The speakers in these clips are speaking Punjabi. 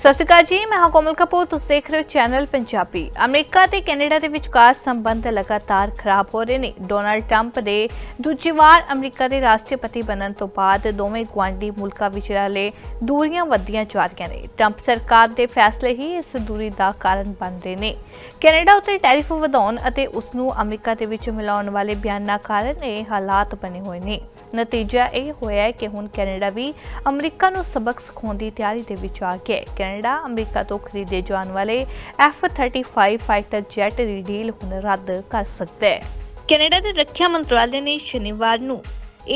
ਸਤਿ ਸ਼੍ਰੀ ਅਕਾਲ ਜੀ, ਮੈਂ ਹਾਂ ਕੋਮਲ ਕਪੂਰ, ਤੁਸੀਂ ਦੇਖ ਰਹੇ ਹੋ ਚੈਨਲ ਪੰਜਾਬੀ। ਅਮਰੀਕਾ ਤੇ ਕੈਨੇਡਾ ਦੇ ਵਿਚਕਾਰ ਸੰਬੰਧ ਲਗਾਤਾਰ ਖਰਾਬ ਹੋ ਰਹੇ ਨੇ। ਡੋਨਾਲਡ ਟਰੰਪ ਦੇ ਦੂਜੀ ਵਾਰ ਅਮਰੀਕਾ ਦੇ ਰਾਸ਼ਟਰਪਤੀ ਬਣਨ ਤੋਂ ਬਾਅਦ ਦੋਵੇਂ ਗੁਆਂਢੀ ਮੁਲਕਾਂ ਵਿਚਾਲੇ ਦੂਰੀਆਂ ਵੱਧਦੀਆਂ ਜਾ ਰਹੀਆਂ ਨੇ। ਟਰੰਪ ਸਰਕਾਰ ਦੇ ਫੈਸਲੇ ਹੀ ਇਸ ਦੂਰੀ ਦਾ ਕਾਰਨ ਬਣ ਰਹੇ ਨੇ। ਕੈਨੇਡਾ ਉੱਤੇ ਟੈਰਿਫ ਵਧਾਉਣ ਅਤੇ ਉਸ ਨੂੰ ਅਮਰੀਕਾ ਦੇ ਵਿੱਚ ਮਿਲਾਉਣ ਵਾਲੇ ਬਿਆਨਾਂ ਕਾਰਨ ਇਹ ਹਾਲਾਤ ਬਣੇ ਹੋਏ ਨੇ। ਨਤੀਜਾ ਇਹ ਹੋਇਆ ਕਿ ਹੁਣ ਕੈਨੇਡਾ ਵੀ ਅਮਰੀਕਾ ਨੂੰ ਸਬਕ ਸਿਖਾਉਣ ਦੀ ਤਿਆਰੀ ਦੇ ਵਿੱਚ ਆ ਗਿਆ ਹੈ। ਕੈਨੇਡਾ, ਅਮਰੀਕਾ ਤੋਂ ਖਰੀਦੇ ਜਾਣ ਵਾਲੇ F-35 ਫਾਈਟਰ ਜੈਟ ਦੀ ਡੀਲ ਹੁਣ ਰੱਦ ਕਰ ਸਕਦਾ ਹੈ। ਕੈਨੇਡਾ ਦੇ ਰੱਖਿਆ ਮੰਤਰਾਲੇ ਨੇ ਸ਼ਨੀਵਾਰ ਨੂੰ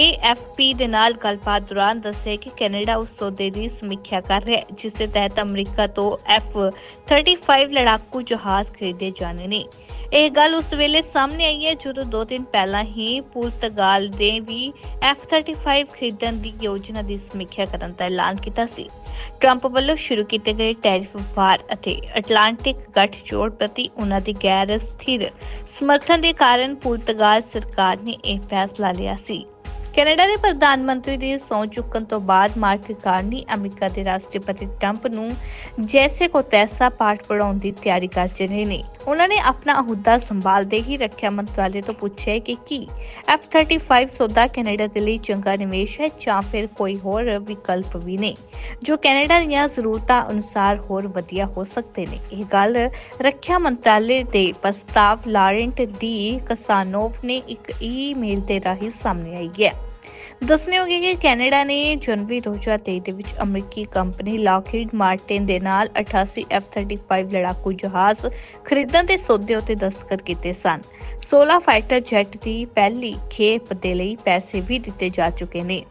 AFP ਦੇ ਨਾਲ ਗੱਲਬਾਤ ਦੌਰਾਨ ਦੱਸਿਆ ਕਿ ਕੈਨੇਡਾ ਉਸ ਸੌਦੇ ਦੀ ਸਮੀਖਿਆ ਕਰ ਰਿਹਾ ਹੈ, ਜਿਸ ਦੇ ਤਹਿਤ ਅਮਰੀਕਾ ਤੋਂ F-35 ਲੜਾਕੂ ਜਹਾਜ਼ ਖਰੀਦੇ ਜਾਣੇ ਨੇ। ਇਹ ਗੱਲ ਉਸ ਵੇਲੇ ਸਾਹਮਣੇ ਆਈ ਹੈ, ਜਦੋਂ ਦੋ ਦਿਨ ਪਹਿਲਾਂ ਹੀ ਪੁਰਤਗਾਲ ਦੇ ਵੀ F-35 ਖਰੀਦਣ ਦੀ ਯੋਜਨਾ ਦੀ ਸਮੀਖਿਆ ਕਰਨ ਦਾ ਐਲਾਨ ਕੀਤਾ ਸੀ। ਟਰੰਪ ਵੱਲੋਂ ਸ਼ੁਰੂ ਕੀਤੇ ਗਏ ਟੈਰਿਫ ਵਾਰ ਅਤੇ ਅਟਲਾਂਟਿਕ ਗੱਠਜੋੜ ਪ੍ਰਤੀ ਉਹਨਾਂ ਦੀ ਗੈਰ ਸਥਿਰ ਸਮਰਥਨ ਦੇ ਕਾਰਨ ਪੁਰਤਗਾਲ ਸਰਕਾਰ ਨੇ ਇਹ ਫੈਸਲਾ ਲਿਆ ਸੀ। ਕੈਨੇਡਾ ਦੇ ਪ੍ਰਧਾਨ ਮੰਤਰੀ ਦੀ ਸਹੁੰ ਚੁੱਕਣ ਤੋਂ ਬਾਅਦ ਮਾਰਕ ਕਾਰਨੀ ਅਮਰੀਕਾ ਦੇ ਰਾਸ਼ਟਰਪਤੀ ਟਰੰਪ ਨੂੰ ਜੈਸੇ ਕੋ ਤੈਸਾ ਪਾਠ ਪੜਾਉਣ ਦੀ ਤਿਆਰੀ ਕਰ ਰਹੇ ਨੇ। ਉਹਨਾਂ ਨੇ ਆਪਣਾ ਅਹੁਦਾ ਸੰਭਾਲਦੇ ਹੀ ਰੱਖਿਆ ਮੰਤਰਾਲੇ ਤੋਂ ਪੁੱਛਿਆ ਕਿ ਕੀ F-35 ਸੌਦਾ ਕੈਨੇਡਾ ਦੇ ਲਈ ਚੰਗਾ ਨਿਵੇਸ਼ ਹੈ ਜਾਂ ਫਿਰ ਕੋਈ ਹੋਰ ਵਿਕਲਪ ਵੀ ਨੇ, ਜੋ ਕੈਨੇਡਾ ਦੀਆਂ ਜ਼ਰੂਰਤਾਂ ਅਨੁਸਾਰ ਹੋਰ ਵਧੀਆ ਹੋ ਸਕਦੇ ਨੇ। ਇਹ ਗੱਲ ਰੱਖਿਆ ਮੰਤਰਾਲੇ ਦੇ ਪ੍ਰਸਤਾਵ ਲਾਰੈਂਟ ਡੀ ਕਸਾਨੋਵ ਨੇ ਇੱਕ ਈਮੇਲ ਦੇ ਰਾਹੀਂ ਸਾਹਮਣੇ ਆਈ ਹੈ। ਦੱਸਣਯੋਗ ਹੈ ਕਿ ਕੈਨੇਡਾ ਨੇ ਜਨਵਰੀ 2023 ਦੇ ਵਿੱਚ ਅਮਰੀਕੀ ਕੰਪਨੀ ਲਾਕਹੀਡ ਮਾਰਟਿਨ ਦੇ ਨਾਲ 88 F-35 ਲੜਾਕੂ ਜਹਾਜ਼ ਖਰੀਦਣ ਦੇ ਸੌਦੇ ਉੱਤੇ ਦਸਤਖਤ ਕੀਤੇ ਸਨ। 16 ਫਾਈਟਰ ਜੈਟ ਦੀ ਪਹਿਲੀ ਖੇਪ ਦੇ ਲਈ ਪੈਸੇ ਵੀ ਦਿੱਤੇ ਜਾ ਚੁੱਕੇ ਨੇ।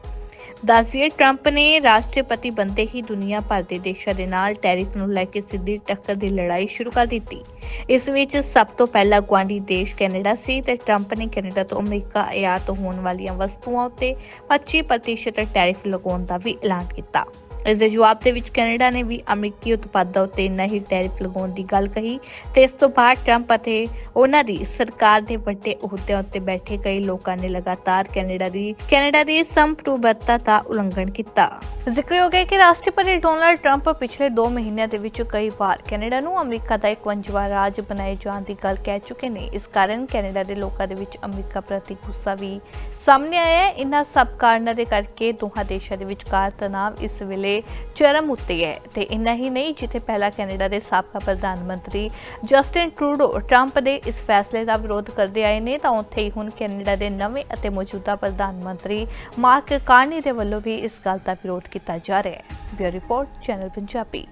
ਦੱਸਿਏ ਟਰੰਪ ਨੇ ਰਾਸ਼ਟਰਪਤੀ ਬੰਦੇ ਹੀ ਦੁਨੀਆ ਭਰ ਦੇ ਦੇਸ਼ਾਂ ਦੇ ਨਾਲ ਟੈਰਿਫ ਨੂੰ ਲੈ ਕੇ ਸਿੱਧੀ ਟੱਕਰ ਦੀ ਲੜਾਈ ਸ਼ੁਰੂ ਕਰ ਦਿੱਤੀ। ਇਸ ਵਿੱਚ ਸਭ ਤੋਂ ਪਹਿਲਾ ਗੁਆਂਢੀ ਦੇਸ਼ ਕੈਨੇਡਾ ਸੀ ਤੇ ਟਰੰਪ ਨੇ ਕੈਨੇਡਾ ਤੋਂ ਅਮਰੀਕਾ ਆਯਾਤ ਹੋਣ ਵਾਲੀਆਂ ਵਸਤੂਆਂ ਉੱਤੇ 25% ਟੈਰਿਫ ਲਗਾਉਣ ਦਾ ਵੀ ਐਲਾਨ ਕੀਤਾ। ਇਸ ਦੇ ਜਵਾਬ ਦੇ ਵਿੱਚ ਕੈਨੇਡਾ ਨੇ ਵੀ ਅਮਰੀਕੀ ਉਤਪਾਦਾਂ ਉੱਤੇ ਨਹੀਂ ਟੈਰਿਫ ਲਗਾਉਣ ਦੀ ਗੱਲ ਕਹੀ ਤੇ ਇਸ ਤੋਂ ਬਾਅਦ ਟਰੰਪ ਅਤੇ ਉਹਨਾਂ ਦੀ ਸਰਕਾਰ ਦੇ ਵੱਡੇ ਅਹੁਦਿਆਂ ਉੱਤੇ ਬੈਠੇ ਕਈ ਲੋਕਾਂ ਨੇ ਲਗਾਤਾਰ ਕੈਨੇਡਾ ਦੀ ਕੈਨੇਡਾ ਦੀ ਸੰਪਰੂਬਤਾ ਦਾ ਉਲੰਘਣ ਕੀਤਾ। ਜ਼ਿਕਰਯੋਗ ਹੈ ਕਿ ਰਾਸ਼ਟਰਪਤੀ ਡੋਨਾਲਡ ਟਰੰਪ ਪਿਛਲੇ 2 ਮਹੀਨਿਆਂ ਦੇ ਵਿੱਚ ਕਈ ਵਾਰ ਕੈਨੇਡਾ ਨੂੰ ਅਮਰੀਕਾ ਦਾ ਇੱਕ ਵੰਜਵਾ ਰਾਜ ਬਣਾਏ ਜਾਣ ਦੀ ਗੱਲ ਕਹਿ ਚੁੱਕੇ ਨੇ। ਇਸ ਕਾਰਨ ਕੈਨੇਡਾ ਦੇ ਲੋਕਾਂ ਦੇ ਵਿੱਚ ਅਮਰੀਕਾ ਪ੍ਰਤੀ ਗੁੱਸਾ ਵੀ ਸਾਹਮਣੇ ਆਇਆ ਹੈ। ਇਨ੍ਹਾਂ ਸਭ ਕਾਰਨਾਂ ਦੇ ਕਰਕੇ ਦੋਹਾਂ ਦੇਸ਼ਾਂ ਦੇ ਵਿਚਕਾਰ ਤਣਾਅ ਇਸ ਵੇਲੇ ਚਰਮ ਉੱਤੇ ਹੈ ਤੇ ਇੰਨਾ ਹੀ ਨਹੀਂ, ਜਿੱਥੇ ਪਹਿਲਾਂ ਕੈਨੇਡਾ ਦੇ ਸਾਬਕਾ ਪ੍ਰਧਾਨ ਮੰਤਰੀ ਜਸਟਿਨ ਟਰੂਡੋ ਟਰੰਪ ਦੇ ਇਸ ਫੈਸਲੇ ਦਾ ਵਿਰੋਧ ਕਰਦੇ ਆਏ ਨੇ, ਤਾਂ ਉੱਥੇ ਹੀ ਹੁਣ ਕੈਨੇਡਾ ਦੇ ਨਵੇਂ ਅਤੇ ਮੌਜੂਦਾ ਪ੍ਰਧਾਨ ਮੰਤਰੀ ਮਾਰਕ ਕਾਰਨੀ ਦੇ ਵੱਲੋਂ ਵੀ ਇਸ ਗੱਲ ਦਾ ਵਿਰੋਧ ਕੀਤਾ ਜਾ ਰਿਹਾ ਹੈ। Bureau report channel Punjabi.